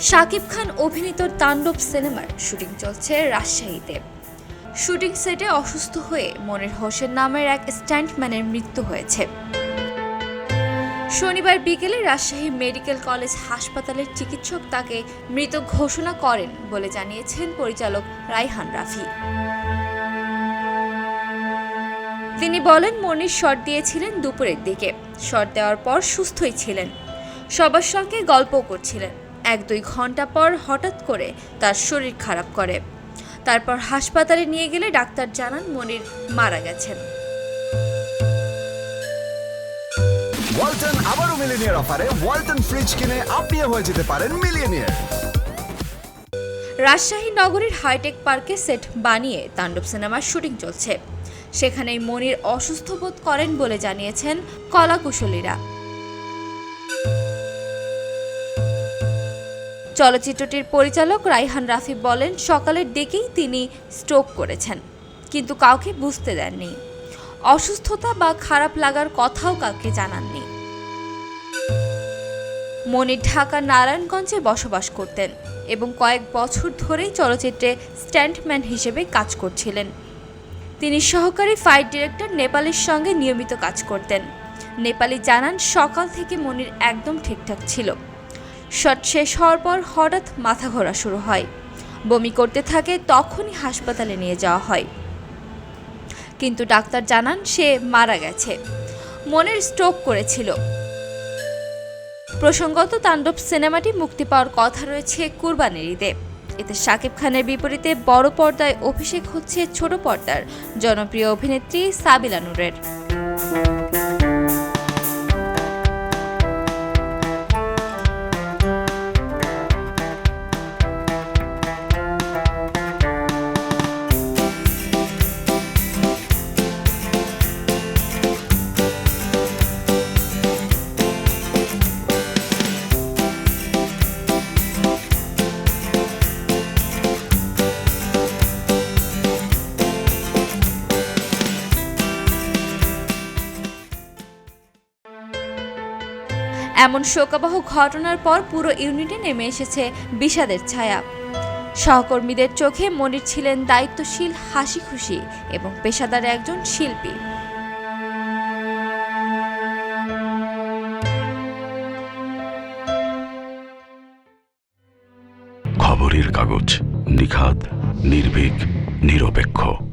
শাকিব খান অভিনীত তাণ্ডব সিনেমার শুটিং চলছে রাজশাহীতে। শুটিং সেটে অসুস্থ হয়ে মনির হোসেন নামের এক স্ট্যান্টম্যানের মৃত্যু হয়েছে। শনিবার বিকেলে রাজশাহী মেডিকেল কলেজ হাসপাতালের চিকিৎসক তাকে মৃত ঘোষণা করেন বলে জানিয়েছেন পরিচালক রাইহান রাফি। তিনি বলেন, মনির শট দিয়েছিলেন দুপুরের দিকে। শট দেওয়ার পর সুস্থই ছিলেন। সবার সঙ্গে গল্প করছিলেন। এক দুই ঘণ্টা পর হঠাৎ করে তার শরীর খারাপ করে। তারপর হাসপাতালে নিয়ে গেলে ডাক্তার জানান মনির মারা গেছেন। ওয়ালটন আবারও মিলিনিয়ার অফারে ওয়ালটন ফ্রিজ কিনে আপনিও হয়ে যেতে পারেন মিলিয়নিয়ার। রাজশাহী নগরীর হাইটেক পার্কে সেট বানিয়ে তাণ্ডব সিনেমার শুটিং চলছে। সেখানেই মনির অসুস্থ বোধ করেন বলে জানিয়েছেন কলাকুশলীরা। চলচ্চিত্রটির পরিচালক রাইহান রাফি বলেন, সকালের দিকেই তিনি স্ট্রোক করেছেন, কিন্তু কাউকে বুঝতে দেননি। অসুস্থতা বা খারাপ লাগার কথাও কাউকে জানাননি। মনির ঢাকা, নারায়ণগঞ্জে বসবাস করতেন এবং কয়েক বছর ধরেই চলচ্চিত্রে স্ট্যান্টম্যান হিসেবে কাজ করছিলেন। তিনি সহকারী ফাইট ডিরেক্টর নেপালের সঙ্গে নিয়মিত কাজ করতেন। নেপালি জানান, সকাল থেকে মনির একদম ঠিকঠাক ছিল। শট শেষ হওয়ার পর হঠাৎ মাথা ঘোরা শুরু হয়। বমি করতে থাকে, তখনই হাসপাতালে নিয়ে যাওয়া হয়। কিন্তু ডাক্তার জানান সে মারা গেছে। মনের স্ট্রোক করেছিল। প্রসঙ্গত তাণ্ডব সিনেমাটি মুক্তি পাওয়ার কথা রয়েছে কুরবানির ঈদে। এতে শাকিব খানের বিপরীতে বড় পর্দায় অভিষেক হচ্ছে ছোট পর্দার জনপ্রিয় অভিনেত্রী সাবিলা নূরের। এমন শোকাবহ ঘটনার পর পুরো ইউনিটে নেমে এসেছে বিষাদের ছায়া। সহকর্মীদের চোখে মনির ছিলেন দায়িত্বশীল হাসি খুশি এবং পেশাদার একজন শিল্পী। খবরের কাগজ নিখাদ, নির্ভীক, নিরপেক্ষ।